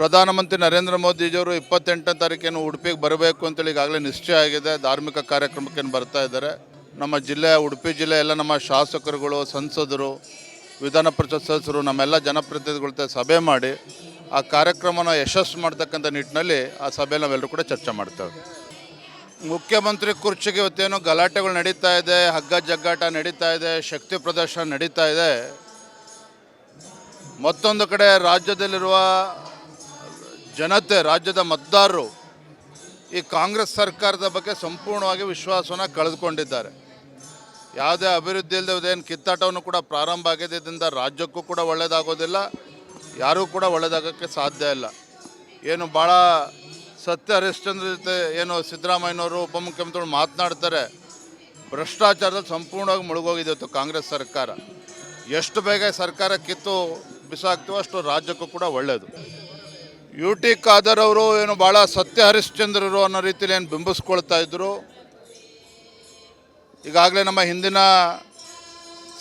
ಪ್ರಧಾನಮಂತ್ರಿ ನರೇಂದ್ರ ಮೋದಿಜಿಯವರು ಇಪ್ಪತ್ತೆಂಟನೇ ತಾರೀಕೇನು ಉಡುಪಿಗೆ ಬರಬೇಕು ಅಂತೇಳಿ ಈಗಾಗಲೇ ನಿಶ್ಚಯ ಆಗಿದೆ. ಧಾರ್ಮಿಕ ಕಾರ್ಯಕ್ರಮಕ್ಕೇನು ಬರ್ತಾ ಇದ್ದಾರೆ. ನಮ್ಮ ಜಿಲ್ಲೆ, ಉಡುಪಿ ಜಿಲ್ಲೆ ಎಲ್ಲ ನಮ್ಮ ಶಾಸಕರುಗಳು, ಸಂಸದರು, ವಿಧಾನ ಪರಿಷತ್ ಸದಸ್ಯರು, ನಮ್ಮೆಲ್ಲ ಜನಪ್ರತಿನಿಧಿಗಳ ಸಭೆ ಮಾಡಿ ಆ ಕಾರ್ಯಕ್ರಮನ ಯಶಸ್ಸು ಮಾಡ್ತಕ್ಕಂಥ ನಿಟ್ಟಿನಲ್ಲಿ ಆ ಸಭೆಯಲ್ಲಿ ನಾವೆಲ್ಲರೂ ಕೂಡ ಚರ್ಚೆ ಮಾಡ್ತೇವೆ. ಮುಖ್ಯಮಂತ್ರಿ ಕುರ್ಚಿಗೆ ಇವತ್ತೇನು ಗಲಾಟೆಗಳು ನಡೀತಾ ಇದೆ, ಹಗ್ಗ ಜಗ್ಗಾಟ ನಡೀತಾ ಇದೆ, ಶಕ್ತಿ ಪ್ರದರ್ಶನ ನಡೀತಾ ಇದೆ. ಮತ್ತೊಂದು ಕಡೆ ರಾಜ್ಯದಲ್ಲಿರುವ ಜನತೆ, ರಾಜ್ಯದ ಮತದಾರರು ಈ ಕಾಂಗ್ರೆಸ್ ಸರ್ಕಾರದ ಬಗ್ಗೆ ಸಂಪೂರ್ಣವಾಗಿ ವಿಶ್ವಾಸವನ್ನು ಕಳೆದುಕೊಂಡಿದ್ದಾರೆ. ಯಾವುದೇ ಅಭಿವೃದ್ಧಿ ಇಲ್ಲದೆ ಏನು ಕಿತ್ತಾಟವನ್ನು ಕೂಡ ಪ್ರಾರಂಭ ಆಗಿದೆ, ಇದರಿಂದ ರಾಜ್ಯಕ್ಕೂ ಕೂಡ ಒಳ್ಳೆಯದಾಗೋದಿಲ್ಲ ಯಾರೂ ಕೂಡ ಒಳ್ಳೆಯದಾಗೋಕ್ಕೆ ಸಾಧ್ಯ ಇಲ್ಲ. ಏನು ಭಾಳ ಸತ್ಯ ಹರಿಶ್ಚಂದ್ರ ಜೊತೆ ಏನು ಸಿದ್ದರಾಮಯ್ಯನವರು ಉಪಮುಖ್ಯಮಂತ್ರಿಗಳು ಮಾತನಾಡ್ತಾರೆ, ಭ್ರಷ್ಟಾಚಾರದಲ್ಲಿ ಸಂಪೂರ್ಣವಾಗಿ ಮುಳುಗೋಗಿದೆ ಇವತ್ತು ಕಾಂಗ್ರೆಸ್ ಸರ್ಕಾರ. ಎಷ್ಟು ಬೇಗ ಸರ್ಕಾರ ಕಿತ್ತು ಬಿಸಾಕ್ತೀವೋ ಅಷ್ಟು ರಾಜ್ಯಕ್ಕೂ ಕೂಡ ಒಳ್ಳೆಯದು ಯು ಟಿ ಖಾದರ್ ಅವರು ಏನು ಭಾಳ ಸತ್ಯ ಹರಿಶ್ಚಂದ್ರರು ಅನ್ನೋ ರೀತಿಯಲ್ಲಿ ಏನು ಬಿಂಬಿಸ್ಕೊಳ್ತಾ ಇದ್ದರು ಈಗಾಗಲೇ ನಮ್ಮ ಹಿಂದಿನ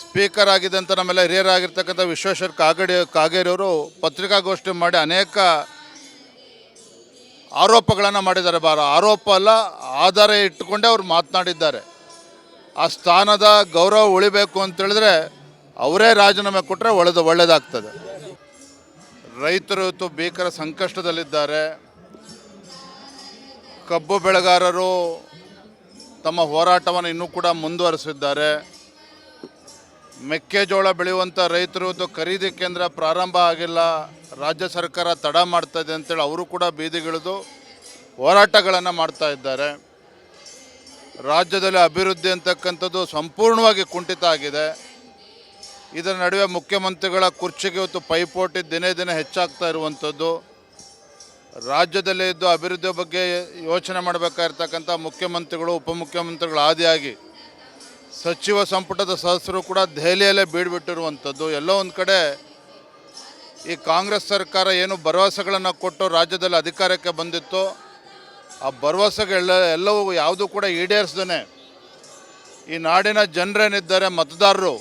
ಸ್ಪೀಕರ್ ಆಗಿದ್ದಂಥ ನಮ್ಮೆಲ್ಲ ಹಿರಿಯರಾಗಿರ್ತಕ್ಕಂಥ ವಿಶ್ವೇಶ್ವರ ಕಾಗಡಿ, ಕಾಗೇರಿಯವರು ಪತ್ರಿಕಾಗೋಷ್ಠಿ ಮಾಡಿ ಅನೇಕ ಆರೋಪಗಳನ್ನು ಮಾಡಿದ್ದಾರೆ ಬಾರ. ಆರೋಪ ಅಲ್ಲ, ಆಧಾರ ಇಟ್ಟುಕೊಂಡೇ ಅವ್ರು ಮಾತನಾಡಿದ್ದಾರೆ. ಆ ಸ್ಥಾನದ ಗೌರವ ಉಳಿಬೇಕು ಅಂತೇಳಿದ್ರೆ ಅವರೇ ರಾಜೀನಾಮೆ ಕೊಟ್ಟರೆ ಒಳ್ಳೆದು ಒಳ್ಳೆಯದಾಗ್ತದೆ ರೈತರು ಇವತ್ತು ಭೀಕರ ಸಂಕಷ್ಟದಲ್ಲಿದ್ದಾರೆ. ಕಬ್ಬು ಬೆಳೆಗಾರರು ತಮ್ಮ ಹೋರಾಟವನ್ನು ಇನ್ನೂ ಕೂಡ ಮುಂದುವರಿಸಿದ್ದಾರೆ. ಮೆಕ್ಕೆಜೋಳ ಬೆಳೆಯುವಂಥ ರೈತರು ಇವತ್ತು ಖರೀದಿ ಕೇಂದ್ರ ಪ್ರಾರಂಭ ಆಗಿಲ್ಲ. ರಾಜ್ಯ ಸರ್ಕಾರ ತಡ ಮಾಡ್ತಾ ಇದೆ ಅಂತೇಳಿ ಅವರು ಕೂಡ ಬೀದಿಗಿಳಿದು ಹೋರಾಟಗಳನ್ನು ಮಾಡ್ತಾ ಇದ್ದಾರೆ. ರಾಜ್ಯದಲ್ಲಿ ಅಭಿವೃದ್ಧಿ ಅಂತಕ್ಕಂಥದ್ದು ಸಂಪೂರ್ಣವಾಗಿ ಕುಂಠಿತ ಆಗಿದೆ. ಇದರ ನಡುವೆ ಮುಖ್ಯಮಂತ್ರಿಗಳ ಕುರ್ಚಿಗೆ ಇವತ್ತು ಪೈಪೋಟಿ ದಿನೇ ದಿನೇ ಹೆಚ್ಚಾಗ್ತಾ ಇರುವಂಥದ್ದು. ರಾಜ್ಯದಲ್ಲಿ ಇದ್ದು ಅಭಿವೃದ್ಧಿ ಬಗ್ಗೆ ಯೋಚನೆ ಮಾಡಬೇಕಾಗಿರ್ತಕ್ಕಂಥ ಮುಖ್ಯಮಂತ್ರಿಗಳು, ಉಪಮುಖ್ಯಮಂತ್ರಿಗಳು ಆದಿಯಾಗಿ ಸಚಿವ ಸಂಪುಟದ ಸದಸ್ಯರು ಕೂಡ ದೆಹಲಿಯಲ್ಲೇ ಬೀಡ್ಬಿಟ್ಟಿರುವಂಥದ್ದು ಎಲ್ಲೋ ಒಂದು ಕಡೆ ಈ ಕಾಂಗ್ರೆಸ್ ಸರ್ಕಾರ ಏನು ಭರವಸೆಗಳನ್ನು ಕೊಟ್ಟು ರಾಜ್ಯದಲ್ಲಿ ಅಧಿಕಾರಕ್ಕೆ ಬಂದಿತ್ತು, ಆ ಭರವಸೆಗಳೆಲ್ಲ ಎಲ್ಲವೂ ಯಾವುದೂ ಕೂಡ ಈಡೇರಿಸ್ದೇ ಈ ನಾಡಿನ ಜನರೇನಿದ್ದಾರೆ, ಮತದಾರರು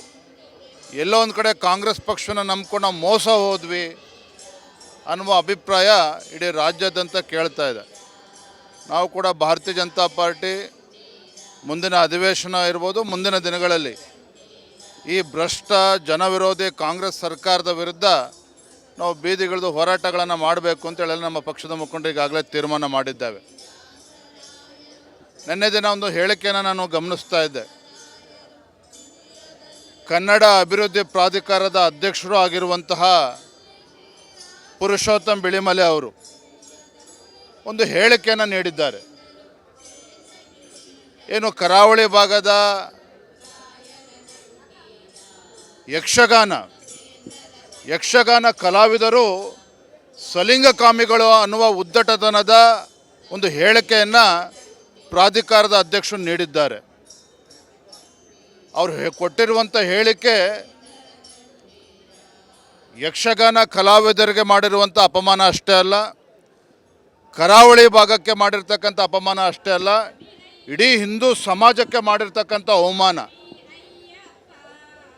ಎಲ್ಲೋ ಒಂದು ಕಡೆ ಕಾಂಗ್ರೆಸ್ ಪಕ್ಷನ ನಂಬ್ಕೊಂಡು ಮೋಸ ಹೋದ್ವಿ ಅನ್ನುವ ಅಭಿಪ್ರಾಯ ಇಡೀ ರಾಜ್ಯಾದ್ಯಂತ ಕೇಳ್ತಾ ಇದೆ. ನಾವು ಕೂಡ ಭಾರತೀಯ ಜನತಾ ಪಾರ್ಟಿ ಮುಂದಿನ ಅಧಿವೇಶನ ಇರ್ಬೋದು, ಮುಂದಿನ ದಿನಗಳಲ್ಲಿ ಈ ಭ್ರಷ್ಟ ಜನವಿರೋಧಿ ಕಾಂಗ್ರೆಸ್ ಸರ್ಕಾರದ ವಿರುದ್ಧ ನಾವು ಬೀದಿಗಿಳಿದು ಹೋರಾಟಗಳನ್ನು ಮಾಡಬೇಕು ಅಂತ ಹೇಳಿ ನಮ್ಮ ಪಕ್ಷದ ಮುಖಂಡರು ಈಗಾಗಲೇ ತೀರ್ಮಾನ ಮಾಡಿದ್ದೇವೆ. ನಿನ್ನೆ ದಿನ ಒಂದು ಹೇಳಿಕೆಯನ್ನು ನಾನು ಗಮನಿಸ್ತಾ ಇದ್ದೆ. ಕನ್ನಡ ಅಭಿವೃದ್ಧಿ ಪ್ರಾಧಿಕಾರದ ಅಧ್ಯಕ್ಷರು ಆಗಿರುವಂತಹ ಪುರುಷೋತ್ತಮ್ ಬಿಳಿಮಲೆ ಅವರು ಒಂದು ಹೇಳಿಕೆಯನ್ನು ನೀಡಿದ್ದಾರೆ. ಏನು ಕರಾವಳಿ ಭಾಗದ ಯಕ್ಷಗಾನ ಯಕ್ಷಗಾನ ಕಲಾವಿದರು ಸಲಿಂಗಕಾಮಿಗಳು ಅನ್ನುವ ಉದ್ದಟತನದ ಒಂದು ಹೇಳಿಕೆಯನ್ನು ಪ್ರಾಧಿಕಾರದ ಅಧ್ಯಕ್ಷರು ನೀಡಿದ್ದಾರೆ. ಅವರು ಕೊಟ್ಟಿರುವಂಥ ಹೇಳಿಕೆ ಯಕ್ಷಗಾನ ಕಲಾವಿದರಿಗೆ ಮಾಡಿರುವಂಥ ಅಪಮಾನ ಅಷ್ಟೇ ಅಲ್ಲ, ಕರಾವಳಿ ಭಾಗಕ್ಕೆ ಮಾಡಿರ್ತಕ್ಕಂಥ ಅಪಮಾನ ಅಷ್ಟೇ ಅಲ್ಲ, ಇಡೀ ಹಿಂದೂ ಸಮಾಜಕ್ಕೆ ಮಾಡಿರ್ತಕ್ಕಂಥ ಅವಮಾನ.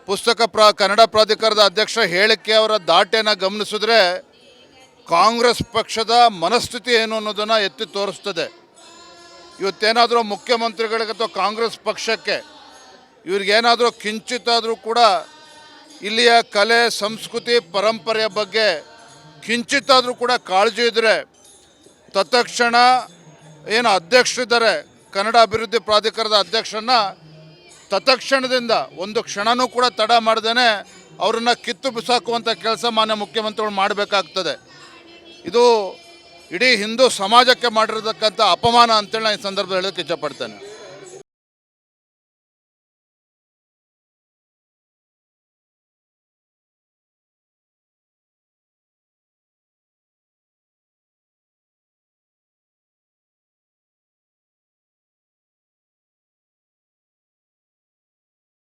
ಪುಸ್ತಕ ಪ್ರ ಕನ್ನಡ ಪ್ರಾಧಿಕಾರದ ಅಧ್ಯಕ್ಷ ಹೇಳಿಕೆ ಅವರ ದಾಟಿಯನ್ನು ಗಮನಿಸಿದ್ರೆ ಕಾಂಗ್ರೆಸ್ ಪಕ್ಷದ ಮನಸ್ಥಿತಿ ಏನು ಅನ್ನೋದನ್ನು ಎತ್ತಿ ತೋರಿಸ್ತದೆ. ಇವತ್ತೇನಾದರೂ ಮುಖ್ಯಮಂತ್ರಿಗಳಿಗೆ ಅಥವಾ ಕಾಂಗ್ರೆಸ್ ಪಕ್ಷಕ್ಕೆ ಇವ್ರಿಗೇನಾದರೂ ಕಿಂಚಿತ್ತಾದರೂ ಕೂಡ ಇಲ್ಲಿಯ ಕಲೆ, ಸಂಸ್ಕೃತಿ, ಪರಂಪರೆಯ ಬಗ್ಗೆ ಕಿಂಚಿತ್ತಾದರೂ ಕೂಡ ಕಾಳಜಿ ಇದ್ದರೆ ತತ್ಕ್ಷಣ ಏನು ಅಧ್ಯಕ್ಷರಿದ್ದಾರೆ, ಕನ್ನಡ ಅಭಿವೃದ್ಧಿ ಪ್ರಾಧಿಕಾರದ ಅಧ್ಯಕ್ಷರನ್ನ ತತ್ಕ್ಷಣದಿಂದ ಒಂದು ಕ್ಷಣನೂ ಕೂಡ ತಡ ಮಾಡ್ದೇ ಅವರನ್ನು ಕಿತ್ತು ಬಿಸಾಕುವಂಥ ಕೆಲಸ ಮಾನ್ಯ ಮುಖ್ಯಮಂತ್ರಿಗಳು ಮಾಡಬೇಕಾಗ್ತದೆ. ಇದು ಇಡೀ ಹಿಂದೂ ಸಮಾಜಕ್ಕೆ ಮಾಡಿರತಕ್ಕಂಥ ಅಪಮಾನ ಅಂತೇಳಿ ನಾನು ಈ ಸಂದರ್ಭದಲ್ಲಿ ಹೇಳೋಕ್ಕೆ ಇಷ್ಟಪಡ್ತೇನೆ